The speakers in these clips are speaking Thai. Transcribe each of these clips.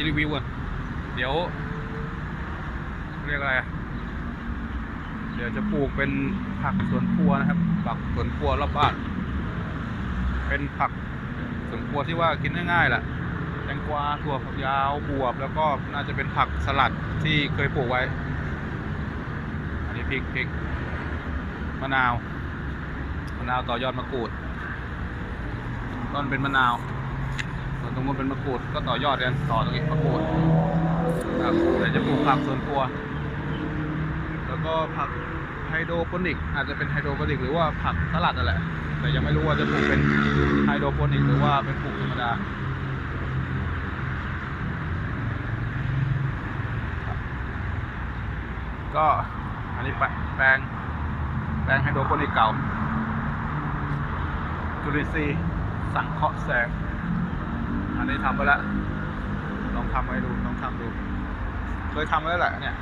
ีรีวิวก่อนเดี๋ยว เรียกอะไร เดี๋ยวจะปลูกเป็นผักสวนครัวนะครับ ผักสวนครัวรอบบ้าน เป็นผักสวนครัวที่ว่ากินง่ายๆแหละแตงกวาถั่วฝักยาวบวบ แล้วก็น่าจะเป็นผักสลัดที่เคยปลูกไว้ อันนี้พริกพริกมะนาว มะนาวต่อยอดมะกรูด ต้นเป็นมะนาว ส่วนตรงนู้นเป็นมะกรูดก็ต่อยอดกันต่อตรงนี้มะกรูดครับเดี๋ยวจะปลูกผักสวนครัว แล้วก็ผักไฮโดรโปนิก อาจจะเป็นไฮโดรโปนิก หรือว่าผักสลัดนั่นแหละ แต่ยังไม่รู้ว่าจะปลูกเป็นไฮโดรโปนิก หรือว่าเป็นปลูกธรรมดาก็อันนี้แปแปลงแปลงไฮโดรโปนิกเก่าจุลินทรีย์สังเคราะห์แสง อันนี้ทำไปแล้ว ลองทำให้ดู ลองทำดู เคยทำไว้แล้วแหละเนี่ย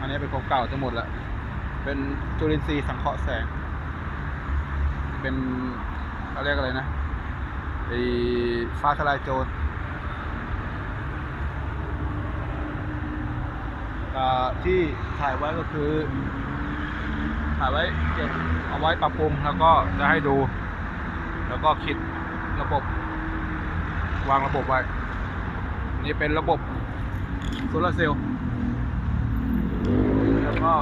อันนี้เป็นของเก่าจะหมดแล้วเป็นจุลินทรีย์สังเคราะห์แสง เป็นเขาเรียกอะไรนะไอ้ฟ้าทลายโจรอ่าที่ถ่ายไว้ก็คือ ถ่ายไว้เก็บเอาไว้ปรับปรุงแล้วก็จะให้ดู แล้วก็คิดระบบ วางระบบไว้ นี่เป็นระบบโซลาร์เซลล์แล้วก็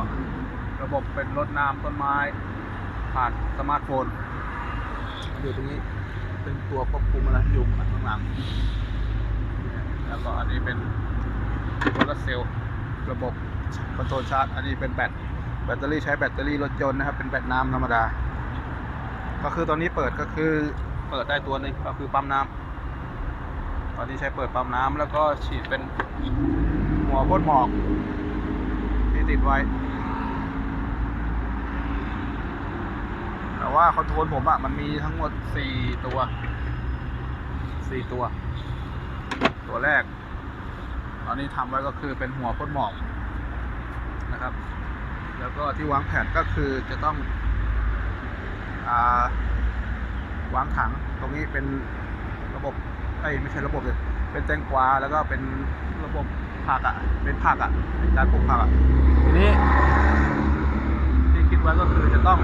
ระบบเป็นรดน้ำต้นไม้ ผ่านสมาร์ทโฟน อยู่ตรงนี้เป็นตัวควบคุมอะไรยู่ข้างหลัง แล้วก็อันนี้เป็นโซลาร์เซลล์ระบบคอนโทรลชาร์จ อันนี้เป็นแบต แบตเตอรี่ใช้แบตเตอรี่รถยนต์นะครับ เป็นแบตน้ำธรรมดา ก็คือตอนนี้เปิดก็คือเปิดได้ตัวหนึงก็คือปั๊มน้ำ ตอนนี้ใช้เปิดปั๊มน้ำแล้วก็ฉีดเป็นหัวพ่นหมอก ที่ติดไว้ แต่ว่าคอนโทรลผมอะมันมีทั้งหมดสี่ตัวสี่ตัว ตัวแรก ตอนนี้ทำไว้ก็คือเป็นหัวพ่นหมอกนะครับ แล้วก็ที่วางแผนก็คือจะต้องอาวางถังตรงนี้เป็นระบบ ไอ้ยไม่ใช่ระบบเลยเป็นแตงกวาแล้วก็เป็นระบบผักอะ่ะ เป็นผักอะ่ะเป็นการปลูกผักอะ่ะทีนี้ที่คิดไว้ก็คือจะต้อง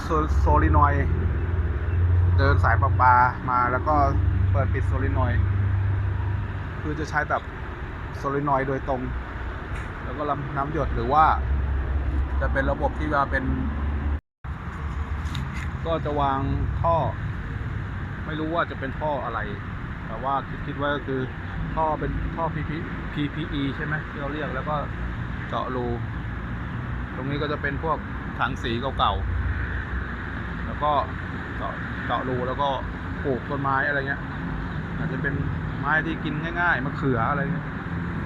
โซโซลินอยด์เดินสายประปามาแล้วก็เปิดปิดโซลินอยด์คือจะใช้แบบโซลินอยด์โดยตรง แล้วก็ลำน้ำหยดหรือว่าจะเป็นระบบที่ว่าเป็น ก็จะวางท่อ ไม่รู้ว่าจะเป็นท่ออะไร แต่ว่าคิดคิดไว้ก็คือท่อเป็นท่อ PP PPE ใช่ไหมที่เราเรียกแล้วก็เจาะรูตรงนี้ก็จะเป็นพวกถังสีเก่าๆแล้วก็เจาะเจาะรูแล้วก็ปลูกต้นไม้อะไรเงี้ย อาจจะเป็นไม้ที่กินง่ายๆมะเขืออะไรเงี้ย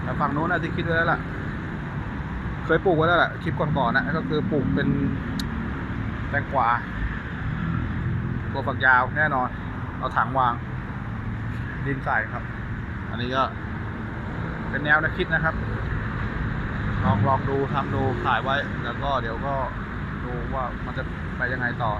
แต่ฝั่งโน้นน่ะที่คิดไว้แล้วล่ะ เคยปลูกไว้แล้วแหละคลิปก่อนๆนะก็คือปลูกเป็นแตงกวาตัวฝักยาวแน่นอน เอาถังวาง ดินใส่ครับ อันนี้ก็เป็นแนวนะคิดนะครับ ลองลองดูทำดูถ่ายไว้แล้วก็เดี๋ยวก็ดูว่ามันจะไปยังไงต่อ